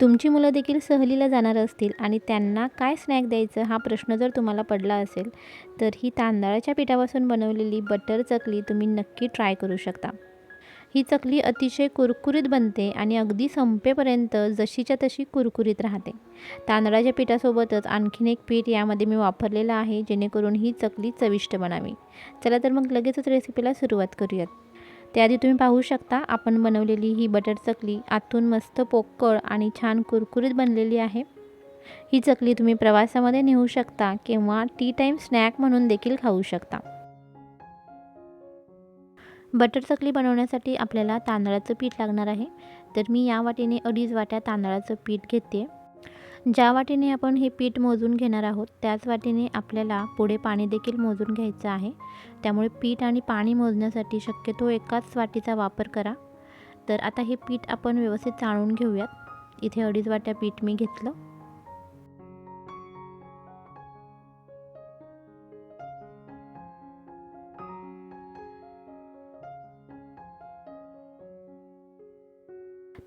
तुमची मुलं देखील सहलीला जाणार असतील आणि त्यांना काय स्नॅक द्यायचं हा प्रश्न जर तुम्हाला पडला असेल तर ही तांदळाच्या पिठापासून बनवलेली बटर चकली तुम्ही नक्की ट्राय करू शकता. ही चकली अतिशय कुरकुरीत बनते आणि अगदी संपेपर्यंत जशीच्या तशी कुरकुरीत राहते. तांदळाच्या पिठासोबतच आणखीन एक पीठ यामध्ये मी वापरलेलं आहे जेणेकरून ही चकली चविष्ट बनावी. चला तर मग लगेचच रेसिपीला सुरुवात करूयात. त्याआधी तुम्ही पाहू शकता आपण बनवलेली ही बटर चकली आतून मस्त पोकळ आणि छान कुरकुरीत बनलेली आहे. ही चकली तुम्ही प्रवासामध्ये नेऊ शकता किंवा टी टाईम स्नॅक म्हणून देखील खाऊ शकता. बटर चकली बनवण्यासाठी आपल्याला तांदळाचं पीठ लागणार आहे. तर मी या वाटीने अडीच वाट्या तांदळाचं पीठ घेते. ज्या वाटीने आपण हे पीठ मोजून घेणार आहोत त्याच वाटीने आपल्याला पुढे पाणी देखील मोजून घ्यायचं आहे. त्यामुळे पीठ आणि पाणी मोजण्यासाठी शक्यतो एकाच वाटीचा वापर करा. तर आता हे पीठ आपण व्यवस्थित चाळून घेऊयात. इथे अडीच वाट्या पीठ मी घेतलं.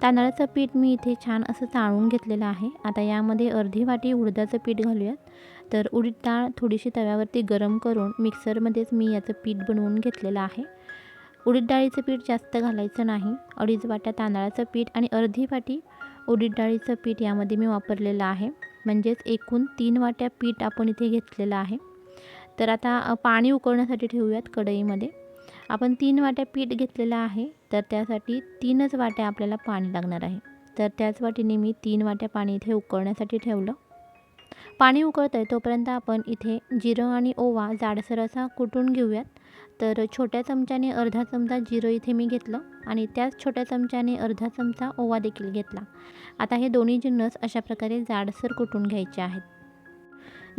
तांदळाचं पीठ मी इथे छान असं चाळून घेतलेलं आहे. आता यामध्ये अर्धी वाटी उडदाचं पीठ घालूयात. तर उडीद डाळ थोडीशी तव्यावरती गरम करून मिक्सरमध्येच मी याचं पीठ बनवून घेतलेलं आहे. उडीद डाळीचं पीठ जास्त घालायचं नाही. अडीच वाट्या तांदळाचं पीठ आणि अर्धी वाटी उडीद डाळीचं पीठ यामध्ये मी वापरलेलं आहे. म्हणजेच एकूण तीन वाट्या पीठ आपण इथे घेतलेलं आहे. तर आता पाणी उकळण्यासाठी ठेवूयात कढईमध्ये. आपण तीन वाट्या पीठ घेतलेलं आहे. तर त्यासाठी तीनच वाट्या आपल्याला पाणी लागणार आहे. तर त्याच वाटीने मी तीन वाट्या पाणी इथे उकळण्यासाठी ठेवलं. पाणी उकळतं आहे तोपर्यंत आपण इथे जिरं आणि ओवा जाडसर असा कुटून घेऊयात. तर छोट्या चमच्याने अर्धा चमचा जिरं इथे मी घेतलं आणि त्याच छोट्या चमच्याने अर्धा चमचा ओवा देखील घेतला. आता हे दोन्ही जिन्नस अशा प्रकारे जाडसर कुटून घ्यायचे आहेत.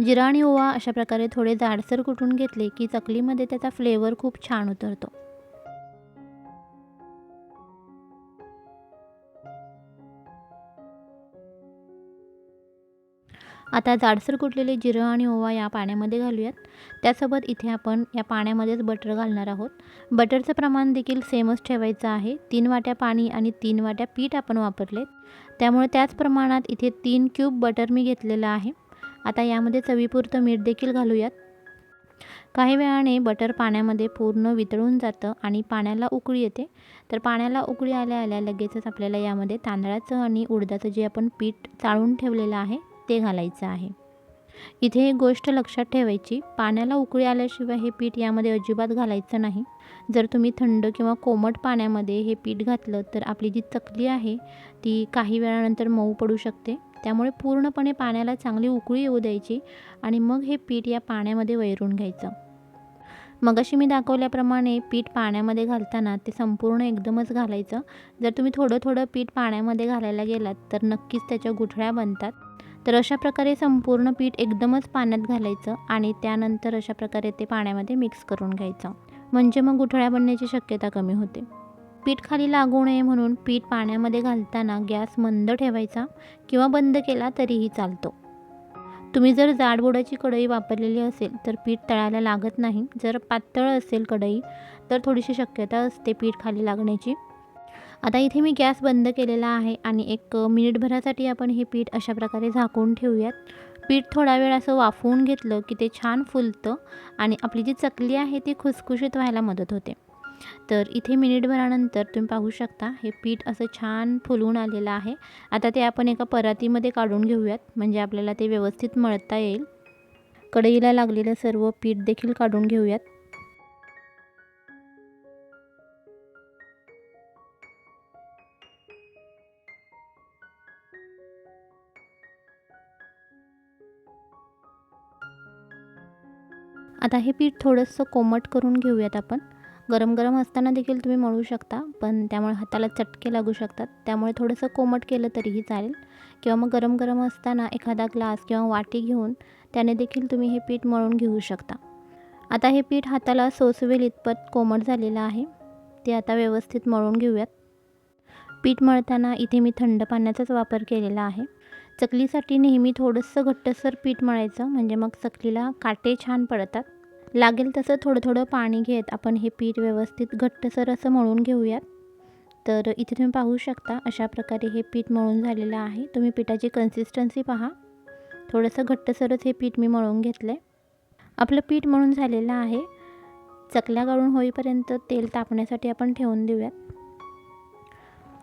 जिरा आणि ओवा अशा प्रकारे थोडे जाडसर कुटून घेतले की चकलीमध्ये त्याचा फ्लेवर खूप छान उतरतो. आता जाडसर कुटलेले जिरं आणि ओवा या पाण्यामध्ये घालूयात. त्यासोबत इथे आपण या पाण्यामध्येच बटर घालणार आहोत. बटरचं प्रमाण देखील सेमच ठेवायचं आहे. तीन वाट्या पाणी आणि तीन वाट्या पीठ आपण वापरले त्यामुळे त्याच प्रमाणात इथे तीन क्यूब बटर मी घेतलेलं आहे. आता यामध्ये चवीपुरतं मीठ देखील घालूयात. काही वेळाने बटर पाण्यामध्ये पूर्ण वितळून जातं आणि पाण्याला उकळी येते. तर पाण्याला उकळी आल्या आल्या लगेचच आपल्याला यामध्ये तांदळाचं आणि उडदाचं जे आपण पीठ चाळून ठेवलेलं आहे ते घालायचं आहे. इथे एक गोष्ट लक्षात ठेवायची. पाण्याला उकळी आल्याशिवाय हे पीठ यामध्ये अजिबात घालायचं नाही. जर तुम्ही थंड किंवा कोमट पाण्यामध्ये हे पीठ घातलं तर आपली जी चकली आहे ती काही वेळानंतर मऊ पडू शकते. त्यामुळे पूर्णपणे पाण्याला चांगली उकळी येऊ द्यायची आणि मग हे पीठ या पाण्यामध्ये वैरून घ्यायचं. मगाशी मी दाखवल्याप्रमाणे पीठ पाण्यामध्ये घालताना ते संपूर्ण एकदमच घालायचं. जर तुम्ही थोडं थोडं पीठ पाण्यामध्ये घालायला गेलात तर नक्कीच त्याच्या गुठळ्या बनतात. तर अशा प्रकारे संपूर्ण पीठ एकदमच पाण्यात घालायचं आणि त्यानंतर अशा प्रकारे ते पाण्यामध्ये मिक्स करून घ्यायचं. म्हणजे मग गुठळ्या बनण्याची शक्यता कमी होते. पीठ खाली लागू नये म्हणून पीठ पाण्यामध्ये घालताना गॅस मंद ठेवायचा किंवा बंद केला तरीही चालतो. तुम्ही जर जाडबुडाची कढई वापरलेली असेल तर पीठ तळायला लागत नाही. जर पातळ असेल कढई तर थोडीशी शक्यता असते पीठ खाली लागण्याची. आता इथे मी गॅस बंद केलेला आहे आणि एक मिनिटभरासाठी आपण हे पीठ अशा प्रकारे झाकून ठेवूयात. पीठ थोडा वेळ असं वाफवून घेतलं की ते छान फुलतं आणि आपली जी चकली आहे ती खुसखुशीत व्हायला मदत होते. तर इथे मिनिटभरानंतर तुम्ही पाहू शकता हे पीठ असं छान फुलून आलेलं आहे. आता ते आपण एका परातीमध्ये काढून घेऊयात म्हणजे आपल्याला ते व्यवस्थित मळता येईल. कढईला लागलेलं सर्व पीठ देखील काढून घेऊयात. आता हे पीठ थोडंसं कोमट करून घेऊयात आपण. गरम गरम असताना देखील तुम्ही मळू शकता पण त्यामुळे हाताला चटके लागू शकतात. त्यामुळे थोडंसं कोमट केलं तरीही चालेल. किंवा मग गरम गरम असताना एखादा ग्लास किंवा वाटी घेऊन त्याने देखील तुम्ही हे पीठ मळून घेऊ शकता. आता हे पीठ हाताला सोसवेल इतपत कोमट झालेलं आहे. ते आता व्यवस्थित मळून घेऊयात. पीठ मळताना इथे मी थंड पाण्याचाच वापर केलेला आहे. चकलीसाठी नेहमी थोडंसं घट्टसर पीठ मळायचं म्हणजे मग चकलीला काटे छान पडतात. लागेल तसं थोडं थोडं पाणी घेत आपण हे पीठ व्यवस्थित घट्टसर असं मळून घेऊयात. तर इथे तुम्ही पाहू शकता अशा प्रकारे हे पीठ मळून झालेलं आहे. तुम्ही पिठाची कन्सिस्टन्सी पहा. थोडंसं घट्टसरच हे पीठ मी मळून घेतलं आहे आपलं पीठ मळून झालेलं आहे. चकल्या गाळून होईपर्यंत तेल तापण्यासाठी आपण ठेवून देऊयात.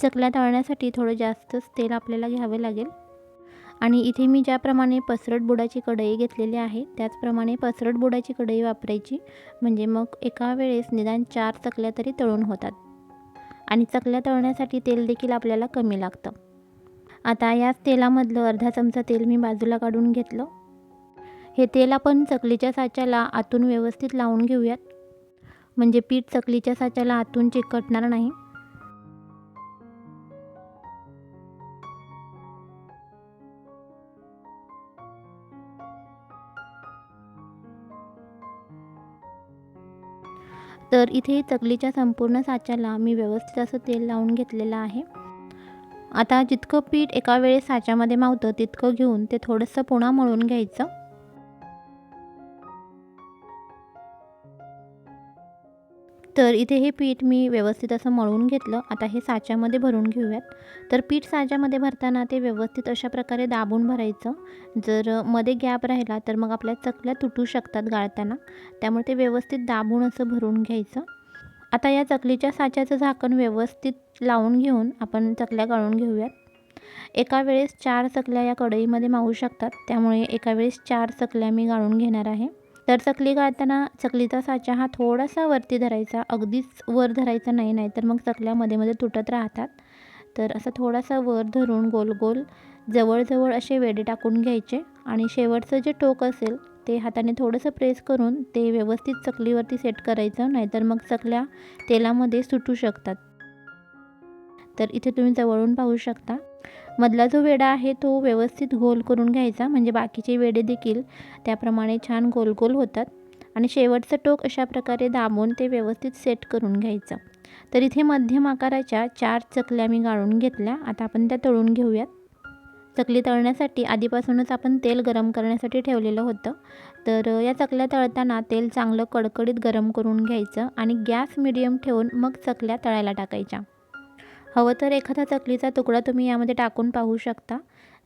चकल्या तळण्यासाठी थोडं जास्तच तेल आपल्याला घ्यावे लागेल. आणि इथे मी ज्याप्रमाणे पसरट बुडाची कढई घेतलेली आहे त्याचप्रमाणे पसरट बुडाची कढई वापरायची. म्हणजे मग एका वेळेस निदान चार चकल्या तरी तळून होतात. आणि चकल्या तळण्यासाठी तेल देखील आपल्याला कमी लागतं. आता याच तेलामधलं अर्धा चमचा तेल मी बाजूला काढून घेतलं. हे तेल आपण चकलीच्या साच्याला आतून व्यवस्थित लावून घेऊयात. म्हणजे पीठ चकलीच्या साच्याला आतून चिकटणार नाही. तर इथे चकलीच्या संपूर्ण साच्याला मी व्यवस्थित असं तेल लावून घेतलेलं आहे. आता जितकं पीठ एका वेळेस साच्यामध्ये मावतं तितकं घेऊन ते थोडंसं पुन्हा मळून घ्यायचं. तर इथे हे पीठ मी व्यवस्थित असं मळून घेतलं. आता हे साच्यामध्ये भरून घेऊयात. तर पीठ साच्यामध्ये भरताना ते व्यवस्थित अशा प्रकारे दाबून भरायचं. जर मध्ये गॅप राहिला तर मग आपल्या चकल्या तुटू शकतात गाळताना. त्यामुळे ते व्यवस्थित दाबून असं भरून घ्यायचं. आता या चकलीच्या साच्याचं झाकण व्यवस्थित लावून घेऊन आपण चकल्या गाळून घेऊयात. एका वेळेस चार चकल्या या कढईमध्ये मावू शकतात. त्यामुळे एका वेळेस चार चकल्या मी गाळून घेणार आहे. तर चकली काढताना चकलीचा साचा हा थोडासा वरती धरायचा अगदीच वर धरायचा नाही नाही तर मग चकल्या मध्ये मध्ये तुटत राहतात. तर असा थोडासा वर धरून गोल गोल जवळजवळ असे वेडे टाकून घ्यायचे आणि शेवटचं जे टोक असेल ते हाताने थोडंसं प्रेस करून ते व्यवस्थित चकलीवरती सेट करायचं नाहीतर मग चकल्या तेलामध्ये सुटू शकतात. तर इथे तुम्ही जवळून पाहू शकता. मधला जो वेडा आहे तो व्यवस्थित गोल करून घ्यायचा म्हणजे बाकीचे वेडे देखील त्याप्रमाणे छान गोल गोल होतात. आणि शेवटचं टोक अशा प्रकारे दाबून ते व्यवस्थित सेट करून घ्यायचं. तर इथे मध्यम आकाराच्या चार चकल्या मी गाळून घेतल्या. आता आपण त्या तळून घेऊयात. चकली तळण्यासाठी आधीपासूनच आपण तेल गरम करण्यासाठी ठेवलेलं होतं. तर या चकल्या तळताना तेल चांगलं कडकडीत गरम करून घ्यायचं आणि गॅस मिडियम ठेवून मग चकल्या तळायला टाकायच्या. हवं तर एखादा चकलीचा तुकडा तुम्ही यामध्ये टाकून पाहू शकता.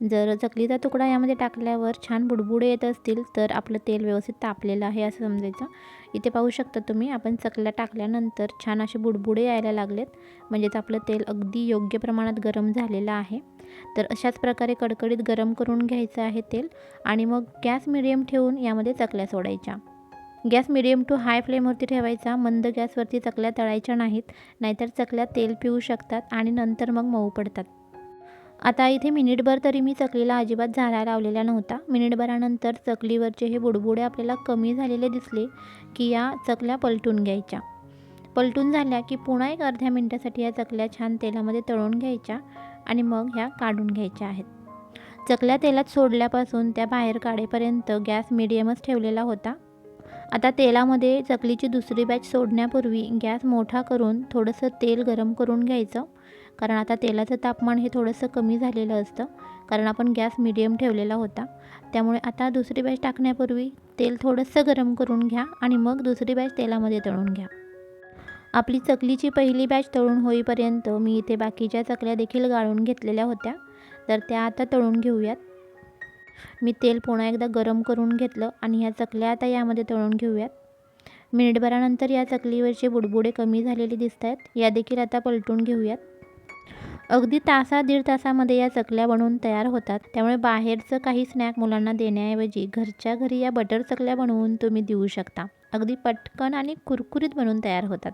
जर चकलीचा तुकडा यामध्ये टाकल्यावर छान बुडबुडे येत असतील तर आपलं तेल व्यवस्थित तापलेलं आहे असं समजायचं. इथे पाहू शकता तुम्ही आपण चकल्या टाकल्यानंतर छान असे बुडबुडे यायला लागलेत. म्हणजेच आपलं तेल अगदी योग्य प्रमाणात गरम झालेलं आहे. तर अशाच प्रकारे कडकडीत गरम करून घ्यायचं आहे तेल. आणि मग गॅस मिडियम ठेवून यामध्ये चकल्या सोडायच्या. गॅस मिडियम टू हाय फ्लेमवरती ठेवायचा. मंद गॅसवरती चकल्या तळायच्या नाहीत नाहीतर चकल्या तेल पिऊ शकतात आणि नंतर मग मऊ पडतात. आता इथे मिनिटभर तरी मी चकलीला अजिबात झाला लावलेला नव्हता. मिनिटभरानंतर चकलीवरचे हे बुडबुडे आपल्याला कमी झालेले दिसले की या चकल्या पलटून घ्यायच्या. पलटून झाल्या की पुन्हा एक अर्ध्या मिनटासाठी या चकल्या छान तेलामध्ये तळून घ्यायच्या आणि मग ह्या काढून घ्यायच्या आहेत. चकल्या तेलात सोडल्यापासून त्या बाहेर काढेपर्यंत गॅस मिडियमच ठेवलेला होता. आता तेलामध्ये चकलीची दुसरी बॅच सोडण्यापूर्वी गॅस मोठा करून थोडंसं तेल गरम करून घ्यायचं. कारण आता तेलाचं तापमान हे थोडंसं कमी झालेलं असतं. कारण आपण गॅस मिडियम ठेवलेला होता. त्यामुळे आता दुसरी बॅच टाकण्यापूर्वी तेल थोडंसं गरम करून घ्या आणि मग दुसरी बॅच तेलामध्ये तळून घ्या. आपली चकलीची पहिली बॅच तळून होईपर्यंत मी इथे बाकीच्या चकल्या देखील गाळून घेतलेल्या होत्या. तर त्या आता तळून घेऊयात. मी तेल पुन्हा एकदा गरम करून घेतलं आणि ह्या चकल्या आता यामध्ये तळून घेऊयात. मिनिटभरानंतर या चकलीवरचे बुडबुडे कमी झालेले दिसत आहेत. या देखील आता पलटून घेऊयात. अगदी तासा दीड तासामध्ये या चकल्या बनवून तयार होतात. त्यामुळे बाहेरचं काही स्नॅक मुलांना देण्याऐवजी घरच्या घरी या बटर चकल्या बनवून तुम्ही देऊ शकता. अगदी पटकन आणि कुरकुरीत बनवून तयार होतात.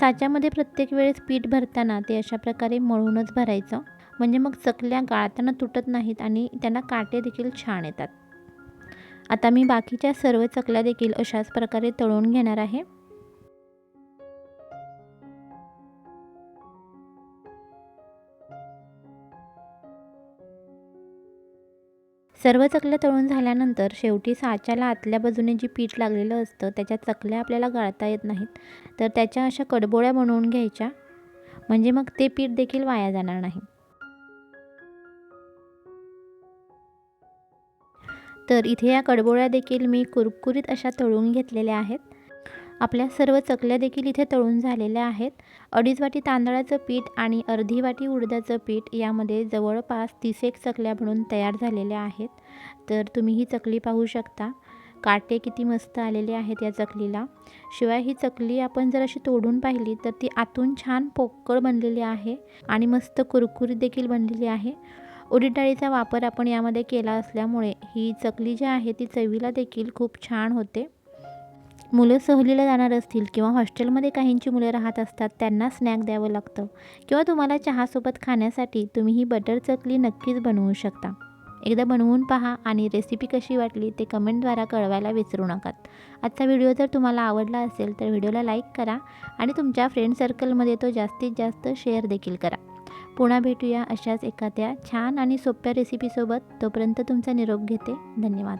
साच्यामध्ये प्रत्येक वेळेस पीठ भरताना ते अशा प्रकारे मळूनच भरायचं. म्हणजे मग चकल्या गाळताना तुटत नाहीत आणि त्यांना काटे देखील छान येतात. आता मी बाकीच्या सर्व चकल्या देखील अशाच प्रकारे तळून घेणार आहे. सर्व चकल्या तळून झाल्यानंतर शेवटी साच्याला आतल्या बाजूने जी पीठ लागलेलं असतं त्याच्या चकल्या आपल्याला गाळता येत नाहीत. तर त्याच्या अशा कडबोळ्या बनवून घ्यायच्या. म्हणजे मग ते पीठ देखील वाया जाणार नाही. तर इथे या कडबोळ्या देखील मी कुरकुरीत अशा तळून घेतलेल्या आहेत. आपल्या सर्व चकल्या देखील इथे तळून झालेल्या आहेत. अडीच वाटी तांदळाचं पीठ आणि अर्धी वाटी उडदाचं पीठ यामध्ये जवळपास तीस एक चकल्या म्हणून तयार झालेल्या आहेत. तर तुम्ही ही चकली पाहू शकता. काटे किती मस्त आलेले आहेत या चकलीला. शिवाय ही चकली आपण जर अशी तोडून पाहिली तर ती आतून छान पोकळ बनलेली आहे आणि मस्त कुरकुरीत देखील बनलेली आहे. उडीद डाळीचा वापर आपण यामध्ये केला असल्यामुळे ही चकली जी आहे ती चवीला देखील खूप छान होते. मुलं सहलीला जाणार असतील किंवा हॉस्टेलमध्ये काहींची मुलं राहत असतात त्यांना स्नॅक द्यावं लागतं. किंवा तुम्हाला चहासोबत खाण्यासाठी तुम्ही ही बटर चकली नक्कीच बनवू शकता. एकदा बनवून पहा आणि रेसिपी कशी वाटली ते कमेंटद्वारा कळवायला विसरू नकात आजचा व्हिडिओ जर तुम्हाला आवडला असेल तर व्हिडिओला लाईक करा आणि तुमच्या फ्रेंड सर्कलमध्ये तो जास्तीत जास्त शेअर देखील करा. पुन्हा भेटूया अशाच एखाद्या छान आणि सोप्या रेसिपीसोबत तोपर्यंत तुमचा निरोप घेते. धन्यवाद.